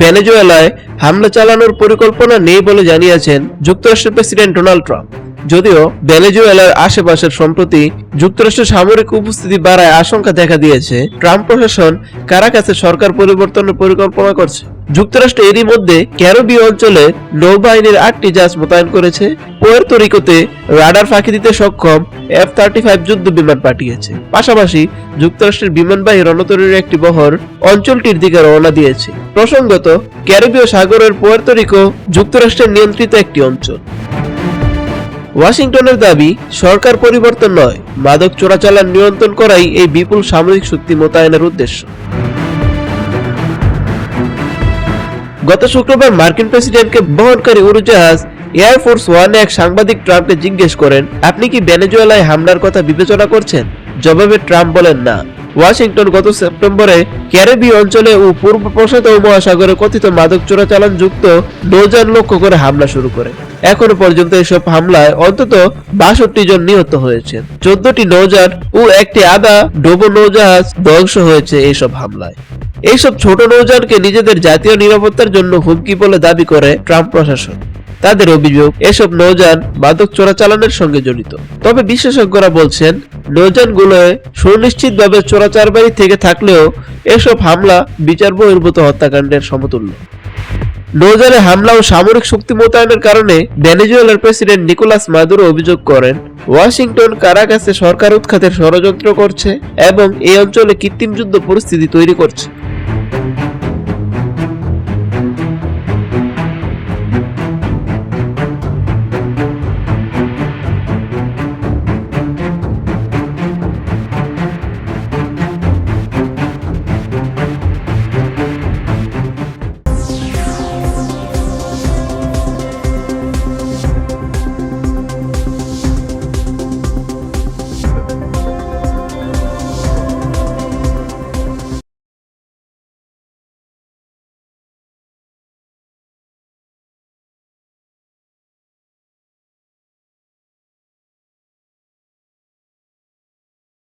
ভেনেজুয়েলায় হামলা চালানোর পরিকল্পনা নেই বলে জানিয়েছেন যুক্তরাষ্ট্রের প্রেসিডেন্ট ডোনাল্ড ট্রাম্প। যদিও ভেনেজুয়েলার আশেপাশের সম্প্রতি যুক্তরাষ্ট্রের সামরিক উপস্থিতি বাড়ায় আশঙ্কা দেখা দিয়েছে। ট্রাম্প প্রশাসন কারা কাছে সরকার পরিবর্তনের পরিকল্পনা করছে। যুক্তরাষ্ট্র এরই মধ্যে ক্যারোবীয় অঞ্চলে নৌবাহিনীর আটটি জাহাজ মোতায়েন করেছে। পুয়ের্তো রিকোতে রাডার ফাঁকি দিতে সক্ষম এফ থার্টি ফাইভ যুদ্ধ বিমান পাঠিয়েছে। পাশাপাশি যুক্তরাষ্ট্রের বিমানবাহী রণতরীর একটি বহর অঞ্চলটির দিকে রওনা দিয়েছে। প্রসঙ্গত, ক্যারিবীয় সাগরের পুয়ের্তো রিকো যুক্তরাষ্ট্রের নিয়ন্ত্রিত একটি অঞ্চল। ওয়াশিংটনের দাবি, সরকার পরিবর্তন নয়, মাদক চোরাচালান নিয়ন্ত্রণ করাই এই বিপুল সামরিক শক্তি মোতায়েনের উদ্দেশ্য। গত শুক্রবার মার্কিন প্রেসিডেন্টকে বহনকারী উড়োজাহাজ এয়ারফোর্স ওয়ানে এক সাংবাদিক ট্রাম্পকে জিজ্ঞেস করেন, আপনি কি ভেনেজুয়েলায় হামলার কথা বিবেচনা করছেন? জবাবে ট্রাম্প বলেন, না। ওয়াশিংটন গত সেপ্টেম্বরে ক্যারিবি অঞ্চলে ও পূর্ব প্রশান্ত মহাসাগরে কথিত মাদক চোরাচালান যুক্ত নৌযান লক্ষ্য করে হামলা শুরু করে। এখনও পর্যন্ত এসব হামলায় অন্তত বাষট্টি জন নিহত হয়েছে চোদ্দটি নৌযান ও একটি আদা ডোবো নৌজাহাজ ধ্বংস হয়েছে এইসব হামলায়। এইসব ছোট নৌযানকে নিজেদের জাতীয় নিরাপত্তার জন্য হুমকি বলে দাবি করে ট্রাম্প প্রশাসন। তাদের অভিযোগ, এসব নৌযান মাদক চোরাচালানের সঙ্গে জড়িত। তবে বিশেষজ্ঞরা বলছেন, নৌযানগুলোয় সুনিশ্চিতভাবে চোরাচারবাড়ি থেকে থাকলেও এসব হামলা বিচার বহির্ভূত হত্যাকাণ্ডের সমতুল্য। নৌযানে হামলা ও সামরিক শক্তি মোতায়েনের কারণে ভেনেজুয়েলার প্রেসিডেন্ট নিকোলাস মাদুরো অভিযোগ করেন, ওয়াশিংটন কারাকাসে সরকার উৎখাতের ষড়যন্ত্র করছে এবং এই অঞ্চলে কৃত্রিম যুদ্ধ পরিস্থিতি তৈরি করছে।